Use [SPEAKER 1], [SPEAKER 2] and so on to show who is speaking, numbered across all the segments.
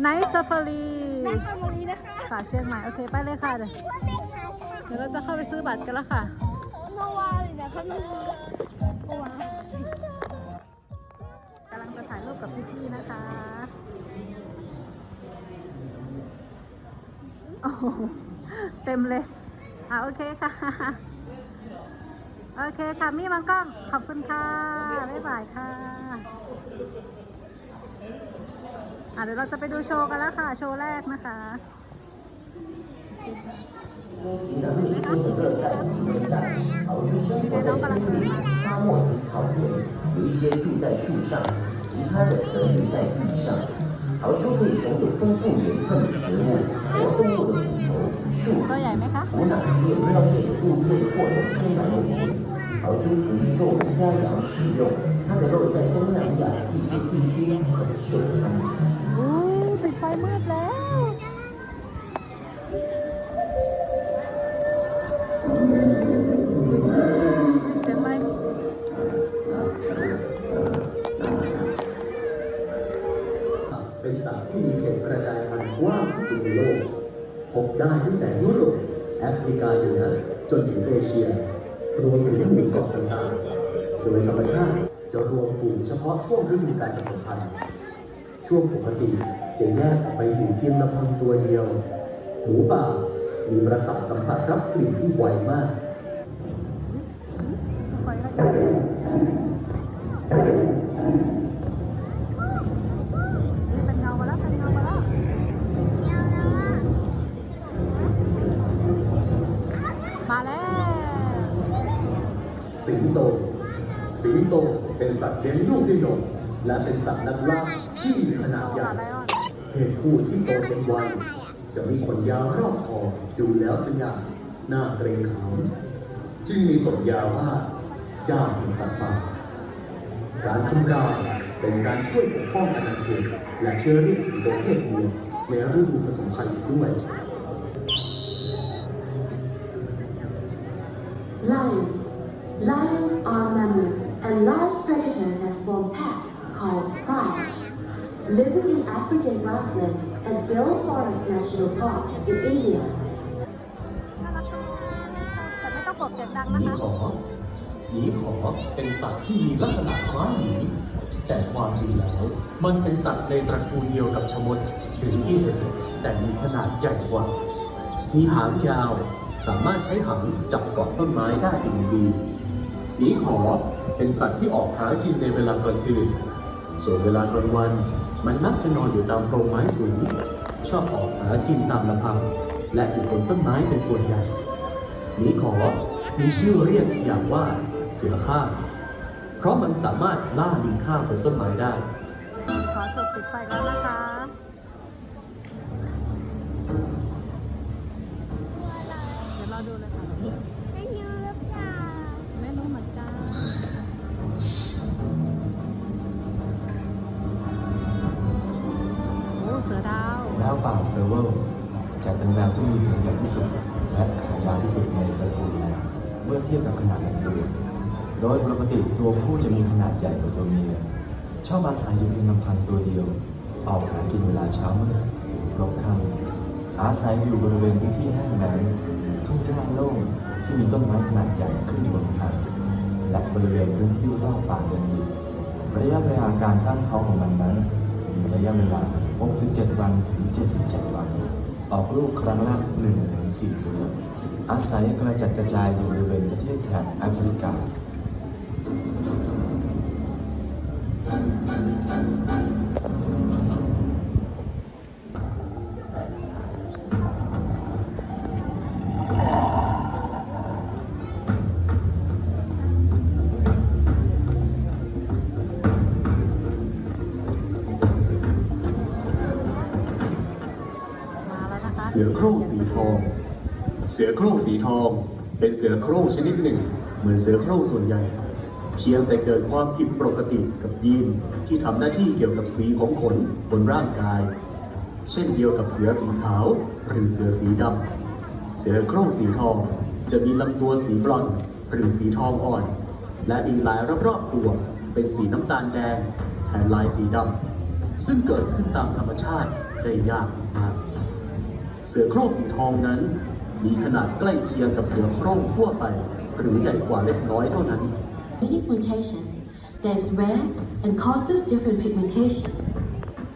[SPEAKER 1] ไนท์ซาฟารี
[SPEAKER 2] ได้คำนี้นะคะ
[SPEAKER 1] ค่ะเชียงใหม่ โอเค ไปเลยค่ะ เดี๋ยวเดี๋ยวเราจะเข้าไปซื้อบัตรกันแล้วค่ะ
[SPEAKER 2] เมื่อวานเลยนะคะเมื่อวานเมื่อวาน
[SPEAKER 1] กำลังจะถ่ายรูปกับพี่ๆนะคะ โอ้โหเต็มเลย อะ โอเคค่ะ โอเคค่ะ มี่มังกล้อง ขอบคุณค่ะ บ๊ายบายค่ะ อ่ะเดี๋ยวเราจะไปดูโชว์กันแล้วค่ะ โชว์แรกนะคะเห็นไหมคะเห็นไหมคะมีน้องกำลังเดินมา
[SPEAKER 3] 沙漠及草原，有一些住在树上，其他的则留在地上。潮州可以享有丰富盐分的植物和动物的骨头、树
[SPEAKER 1] ตัวใหญ่ไหมคะ
[SPEAKER 3] 湖南也有料理物类或者天然物品。潮州可以作为佳肴食用，它的肉在东南亚一些地区很受欢迎。
[SPEAKER 1] ไฟมืดแล้ว เสียงไหม
[SPEAKER 4] เป็นสัตว์ที่มีเขตกระจายพันธุ์กว้างที่สุดในโลกพบได้ตั้งแต่ยุโรปแอฟริกาเหนือจนถึงเอเชีย รวมถึงหมู่เกาะต่างๆโดยธรรมชาติจะรวมฝูงเฉพาะช่วงฤดูการผสมพันธุ์ ช่วงปกติจะแยกออกไปอยู่เพียงลำพังตัวเดียว หมูป่ามีประสาทสัมผัสรับกลิ่นที่ไวมาก
[SPEAKER 1] จะไฟแล้วกันนี่เป็นเงามาแล้ว เป็นเงามาแล้ว มาแล้ว
[SPEAKER 4] สิงโต สิงโตเป็นสัตว์เลี้ยงลูกด้วยนม และเป็นสัตว์นักล่าที่มีขนาดใหญ่
[SPEAKER 1] ไลออน
[SPEAKER 4] เพศผู้ที่โตเต็มวัยจะมีขนยาวรอบคอดูแล้วสง่าหน้าเกรงขามจึงมีสมญาวว่าเจ้าแห่งสัตว์ป่าการทำการเป็นการช่วยปกป้องอาณาเขตและเชื้อเรียกสิงโตเพศเมียในฤดูผสมพันธุ์อีกด้วย
[SPEAKER 5] Lions. Lions are mammal and large predator Living in African grassland and Bill Forest National Park in India.
[SPEAKER 1] น่ารักจังเลยแต่ไม่ต้องปลดเสียงดัง
[SPEAKER 4] ห
[SPEAKER 1] นะ
[SPEAKER 4] มี
[SPEAKER 1] คะ
[SPEAKER 4] ขอหมีขอเป็นสัตว์ที่มีลักษณะคล้ายหมีแต่ความจริงแล้ว มันเป็นสัตว์ในตระกูลเดียวกับชมดหรืออีเห็นแต่มีขนาดใหญ่กว่า มีหางยาว สามารถใช้หางจับเกาะต้นไม้ได้เป็นอย่างดีหมีขอเป็นสัตว์ที่ออกหากินในเวลากลางคืนส่วนเวลากลางวัน มันมักจะนอนอยู่ตามโพรงไม้สูง ชอบออกหากินตามลำพัง และอยู่บนต้นไม้เป็นส่วนใหญ่หมีขอมีชื่อเรียกอีกอย่างว่าเสือข้างเพราะมันสามารถล่าลิงข้ามบนต้นไม้ได้
[SPEAKER 1] ขอจบปิดไฟแล้วนะคะเดี๋ยวเราดูเลยค่ะ
[SPEAKER 2] ไม่ยืดอะ
[SPEAKER 1] เซ
[SPEAKER 6] อร์เวลจะเป็นแมวที่มีหูใหญ่ที่สุด และขายาวที่สุดในตระกูลแมวเมื่อเทียบกับขนาดลำตัวโดยปกติตัวผู้จะมีขนาดใหญ่กว่าตัวเมีย ชอบอาศัยอยู่เพียงลำพังตัวเดียว ออกหากินเวลาเช้ามืดหรือพลบค่ำอาศัยอยู่บริเวณพื้นที่แห้งแล้งทุ่งหญ้าโล่งที่มีต้นไม้ขนาดใหญ่ขึ้นบนภูและบริเวณพื้นที่รอบป่าดงดิบระยะเวลาการตั้งท้องของมันนั้นมีระยะเวลา 67 วันถึง 77 วัน ออกลูกครั้งละ1-4 ตัว อาศัยกระจัดกระจายอยู่บริเวณประเทศแถบแอฟริกา
[SPEAKER 1] มา
[SPEAKER 4] สือโคร่งสีทอง เสือโคร่งสีทอง เป็นเสือโคร่งชนิดหนึ่ง เหมือนเสือโคร่งส่วนใหญ่ เพียงแต่เกิดความผิดปกติกับยีนที่ทำหน้าที่เกี่ยวกับสีของขนบนร่างกาย เช่นเดียวกับเสือสีขาวหรือเสือสีดำเสือโคร่งสีทองจะมีลำตัวสีบรอนซ์หรือสีทองอ่อน และมีลายรอบๆตัวเป็นสีน้ำตาลแดงแทนลายสีดำซึ่งเกิดขึ้นตามธรรมชาติได้ยากมาก สือโคร่งสีทองนั้น มีขนาดใกล้เคียงกับเสือโคร่งทั่วไป หรือใหญ่กว่าเล็กน้อยเท่านั้น
[SPEAKER 5] genetic mutation that is rare and causes different pigmentation,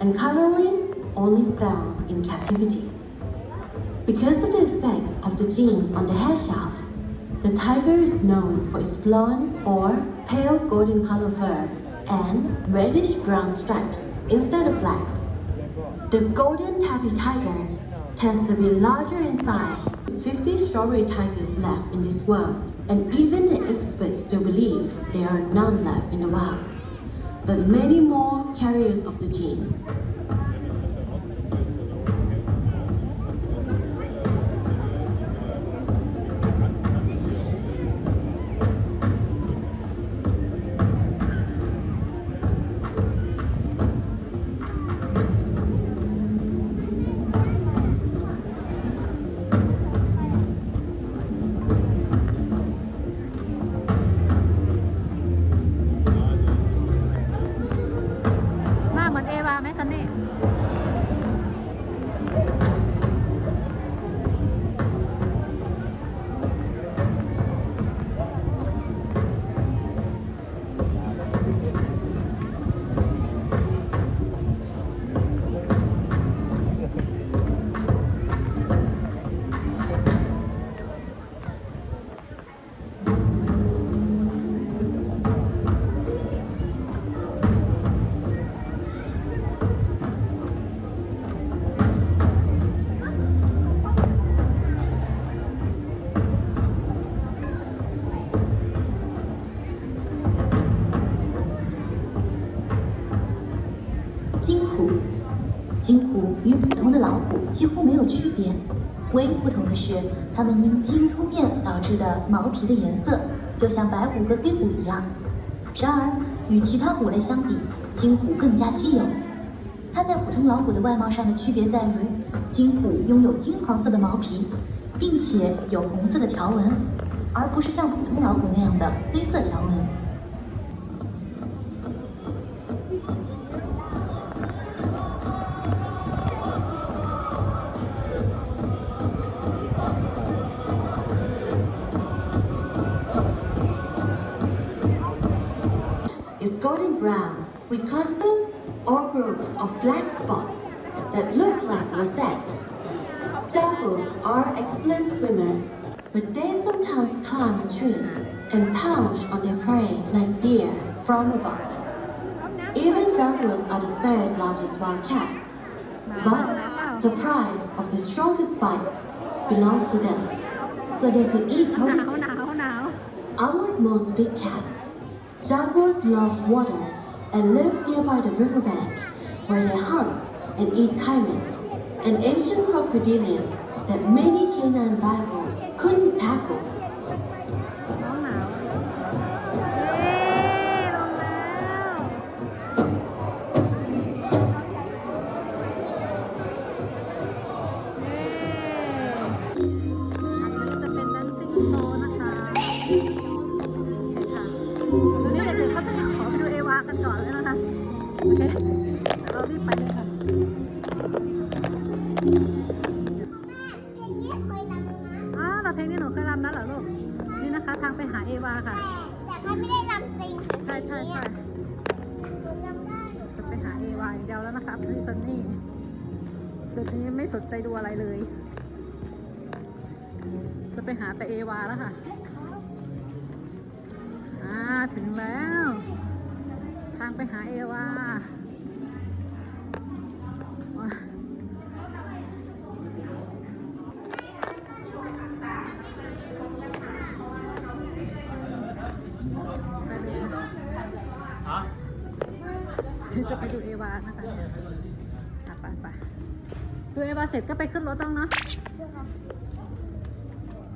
[SPEAKER 5] and currently only found in captivity. Because of the effects of the gene on the hair shaft, the tiger is known for its blonde or pale golden color fur and reddish brown stripes instead of black. The golden tabby tiger tends to be larger in size. 50 strawberry tigers left in this world, and even the experts still believe there are none left in the wild. But many more carriers of the genes.
[SPEAKER 7] 与普通的老虎几乎没有区别，唯一不同的是，它们因基因突变导致的毛皮的颜色，就像白虎和黑虎一样。然而，与其他虎类相比，金虎更加稀有。它在普通老虎的外貌上的区别在于，金虎拥有金黄色的毛皮，并且有红色的条纹，而不是像普通老虎那样的黑色条纹。
[SPEAKER 5] brown call them or groups of black spots that look like rosettes. Jaguars are excellent swimmers, but they sometimes climb trees and pounce on their prey like deer from above. Even jaguars are the third largest wild cats, but the prize of the strongest bites belongs to them, so they could eat tortoises. Unlike most big cats, jaguars love water and live nearby the riverbank where they hunt and eat caiman, an ancient crocodilian that many canine rivals couldn't tackle.
[SPEAKER 1] เอวาเสร็จก็ไปขึ้นรถต้องเนาะ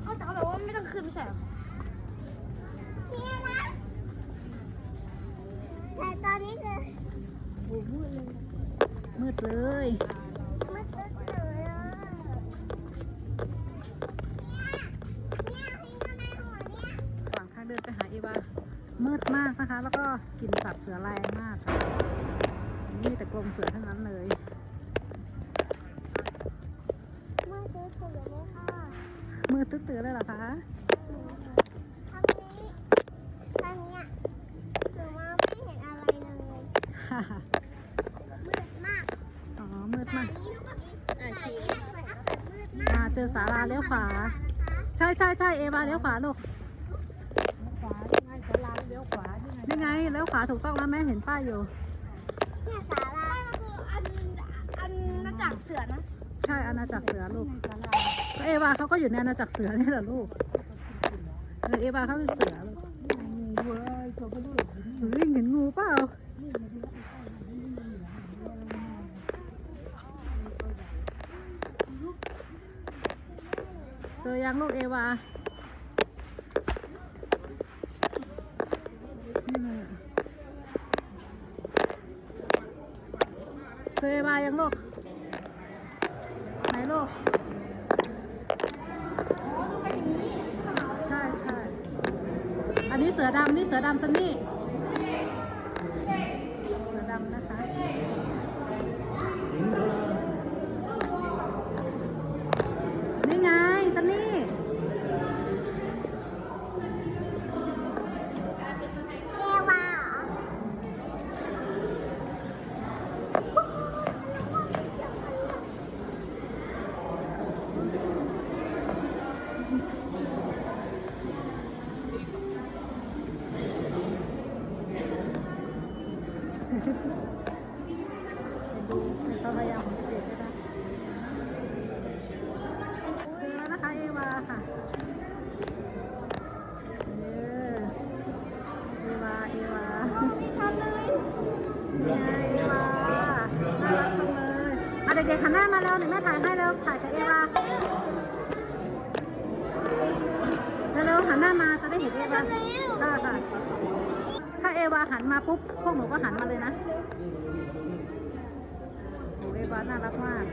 [SPEAKER 8] เขาแต่เขาบอกว่าไม่ต้องขึ้นไม่ใช่เหรอเนี่ยนะแต่ตอนนี้คือโอ้มืดเลย
[SPEAKER 1] มืดเลย
[SPEAKER 8] มืดตึ๊ดเลยอะเนี่ยเนี่ยพี่ก็ในหัวเนี่ย
[SPEAKER 1] ระหว่างทางเดินไปหาเอวามืดมากนะคะ แล้วก็กลิ่นสับเสือแรงมากค่ะนี่มีแต่กรงเสือทั้งนั้นเลย
[SPEAKER 2] มือถือเลยค่ะ
[SPEAKER 1] มือตื้อๆเลยเหรอคะ
[SPEAKER 2] ทางนี้ทางเนี้ยหนูมองไม่เห็นอะไรเลย
[SPEAKER 1] ค่ะ
[SPEAKER 2] มืดมาก
[SPEAKER 1] อ๋อ มืด
[SPEAKER 2] สามา
[SPEAKER 1] ยก
[SPEAKER 2] นี้ลูกแบบนี้สายนี้ถ้าเกิดถ้าเกิดมืดมาก
[SPEAKER 1] อ่าเจอศาลาเลี้ยวขวา ใช่ใช่ใช่เอวาเลี้ยวขวาลูกนี่ไงเลี้ยวขวาถูกต้องแล้วแม่เห็นป้ายอยู่
[SPEAKER 2] เนี่ยศาลาคืออันอันมาจากเสือนะ
[SPEAKER 1] ใช่อาณาจักรเสือลูกก็เอวาเขาก็อยู่ในอาณาจักรเสือนี่แหละลูกเออเอวาเขาเป็นเสือลูกเฮ้ยเห็นงูเปล่าเจอยังลูกเอวาเลยเจอเอวายังลูก ไหนลูก ใช่ใช่ อันนี้เสือ ดำนี่เสือดำซันนี่ ปุ๊บพวกหนูก็หันมาเลยนะโอ้เอวาน่ารักมาก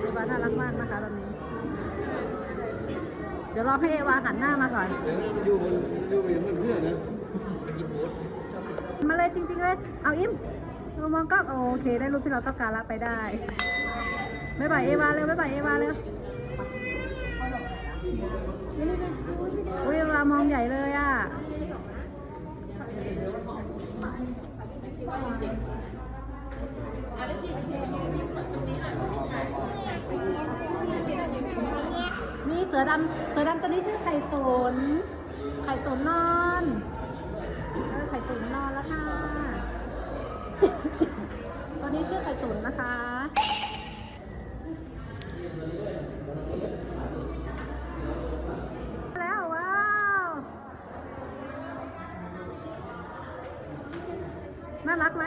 [SPEAKER 1] เอวาน่ารักมากนะคะตอนนี้ เดี๋ยวรอให้เอวาหันหน้ามาก่อน
[SPEAKER 9] อยู่บนอยู่บนเพื่อนนะ
[SPEAKER 1] มาเลยจริงๆเลย เอาอิมมองกล้องโอเค ได้รูปที่เราต้องการล้วไปได้บ๊ายบายเอวาเร็วบ๊ายบายเอวาเร็วอุ้ยเอวามองใหญ่เลยอะ นี่เสือดำเสือดำตัวนี้ชื่อไข่ตุนไข่ตุนนอนเออไข่ตุนนอนแล้วค่ะ ตัวนี้ชื่อไข่ตุนนะคะ แล้วว้าว น่ารักไหม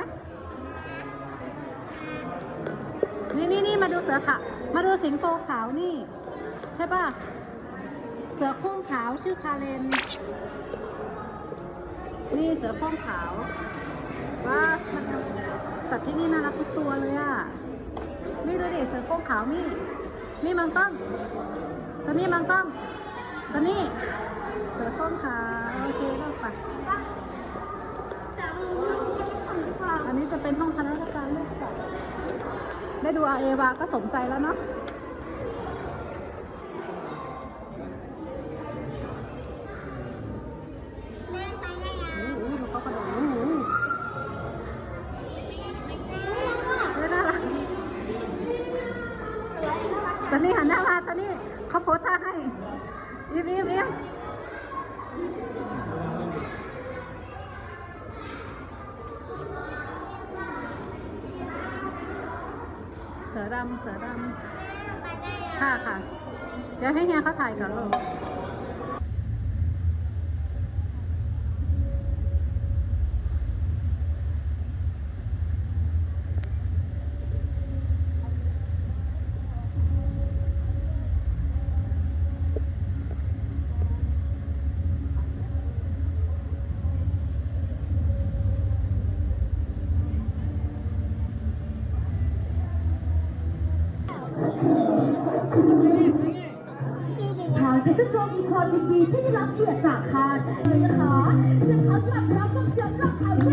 [SPEAKER 1] นี่นี่นี่มาดูเสือขาวมาดูสิงโต ขาวนี่ ใช่ป่ะ เสือโคร่งขาวชื่อคาเรนนี่เสือโคร่งขาว ว่ามันสัตว์ที่นี่น่ารักทุกตัวเลยอะนี่ดูดิเสือโคร่งขาวมี่นี่มังต้อมซันนี่มังต้อมซันนี่เสือโคร่งขาวโอเคเลิกไป
[SPEAKER 2] แต่มือมันจะ
[SPEAKER 1] อันนี้จะเป็นห้องพัฒนาการลูกสัตว์ได้ดูอาเอวาก็สมใจแล้วเนาะ ทางจะเป็นโชว์มีความดีที่รับเกียรติจาก
[SPEAKER 10] ทางนะคะซึ่งเขาจะรับเกียรติญรับคำ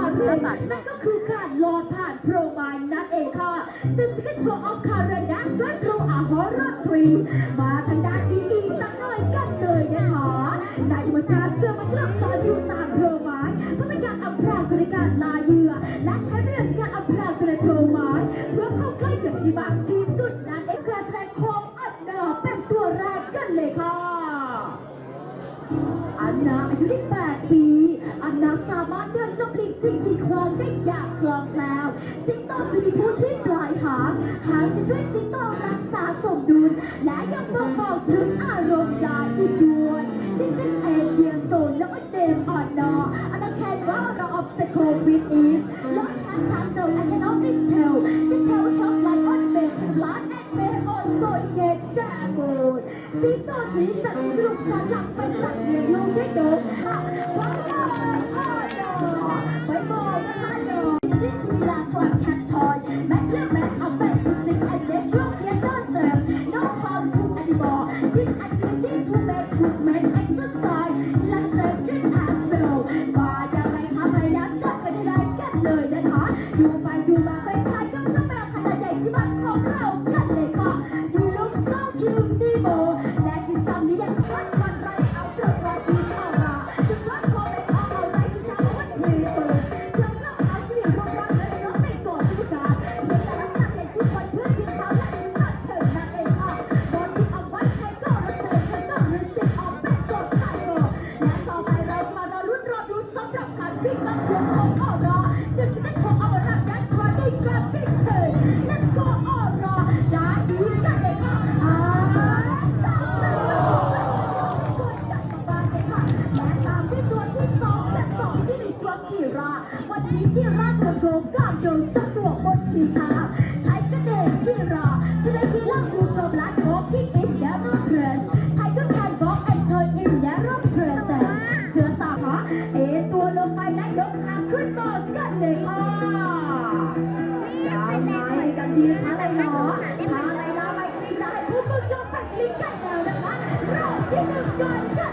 [SPEAKER 10] เนื้อสัตว์นั่นก็คือการหลอดผ่านโปรไบนั่นเองค่ะ The Secret of c a r a n a g o t r o u g a Horror Dream มาทางด้านดีๆสักหน่อยกันเลยนะคะนายมาจาเสื้อมาเลือกตอนอยู่ตามโปรไบเพื่อเป็นการอำพรางบริการลาเยือและใช้เรื่อง อนนาอายุได้8ปีอันนาสามารถเดินกระปลิกสิ่งกีดขวางได้อย่างคล่องแคล่วสิงโตมีพูดที่ปลายหางหางจะช่วยสิงโตรักษาสมดุลและยังต้องบอกถึงอารมณ์ใจที่ชวนสิงซินเอเดียนโตนแล้วก็เจมอ่อนนออันนาแคนว่าเราออบสโควิดอีสแล้วแคนทางเดินและแคนออฟดิเทลดิเทลช็อปไลออนเบสลานแอนเบสออนโซนเกตแจกูด Tí tỏ thấy giận lục giá lặng bánh giận người yêu thích đớn Bánh bò, bánh bò, bánh bò, bánh bò ที่เจ็แล้วนะคะรอบที่หนึ่งโด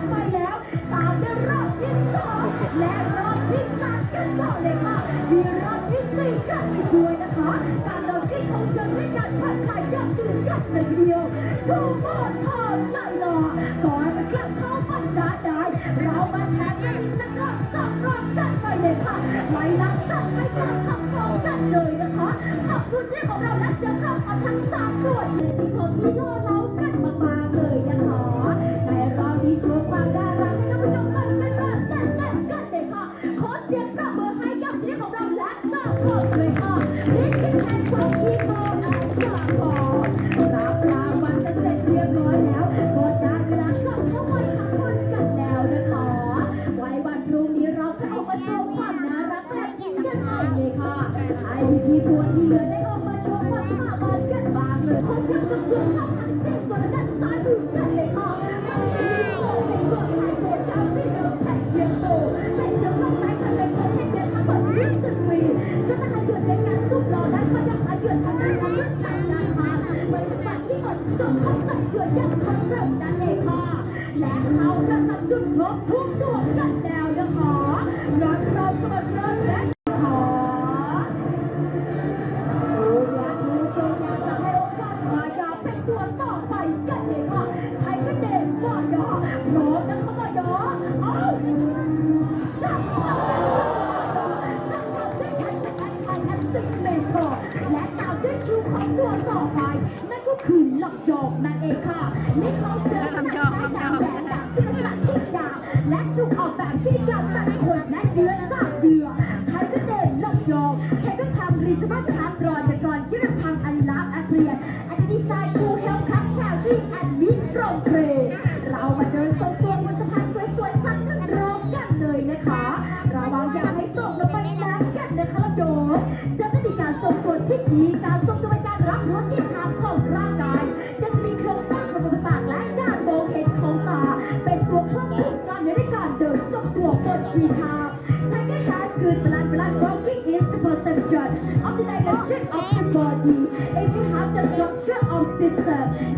[SPEAKER 10] ไปแล้ว ตามด้วยรอบที่สองและรอบที่สามกันต่เลยค่ะมีรอบที่สี่กันอีกด้วยนะคะ การโดนกิ้ของเธอให้การผ่านคายยอดตื่นกันเลยทีเดียวทูโบทอนไหลหล่อขอให้มันกลับเข้าฝันด้ได้เรามาแทกันสัรอบสองรอบจัดไปเลยค่ะไม่รักสักไม่กับขับรจันเลยนะคะขอบคุณที่ของเราและเสียงเราทั้งสามส่วนทีที่โดน 八个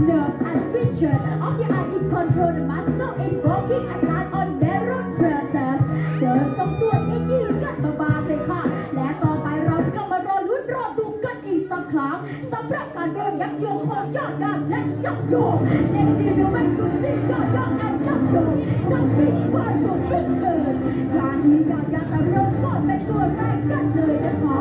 [SPEAKER 10] Nerve and vision of the eye is controlled muscle in working and not on narrow process เดินตรงตัวเองยืนกันบาๆเลยค่ะ และต่อไปเราจะมารอลุ้นรอดูกันอีกสักครั้งสำหรับการเดินยักโยงของยอดดานและยับโยงเด็กดียวไม่ดูสิยอดยอดแอนจับโยงจับปิดบ้านตัวเกิดการนี้ยอดยักษ์ต่เริ่มก่อนเป็นตัวแรกกันเลยนะคะ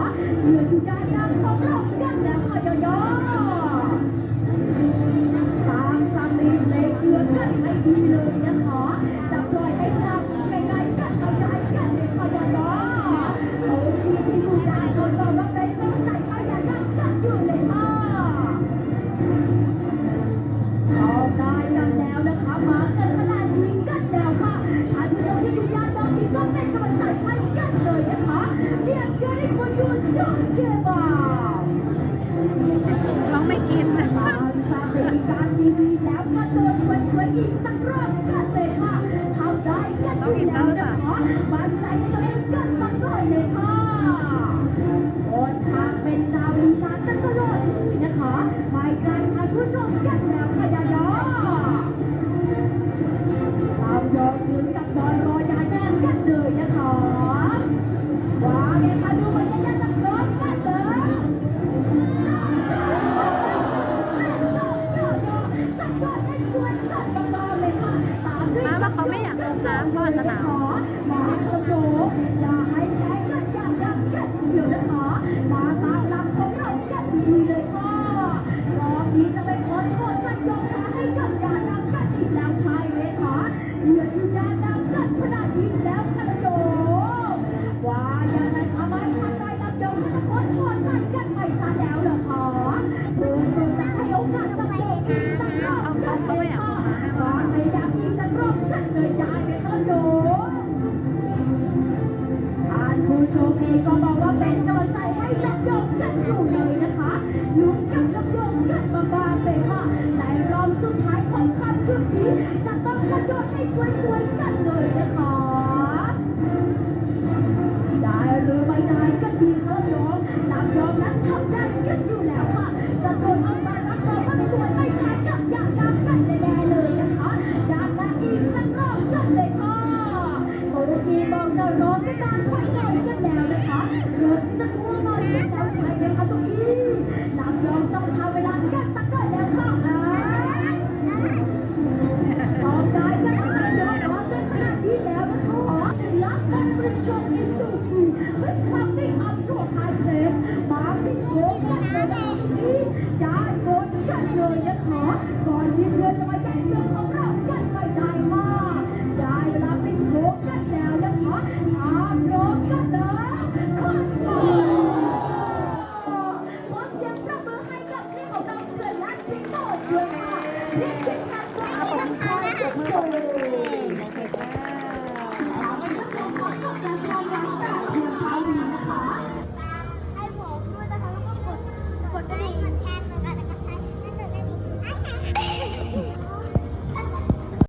[SPEAKER 10] เจเป็นต้นหนูทานผู้โชคดีก็บอกว่าเป็นนนใส่ให้ยัยงกันอยู่เลยนะคะลุ้นกันยัยงกัน
[SPEAKER 11] มาางเล
[SPEAKER 10] ค่ะแต่รอบสุดท้ายของคำคืนนี้จะต้องกระโดดให้สวยๆกันเลยนะคะได้หรือไม่ได้ก็ดีเถอะน้องรัยรงนั้นทำได้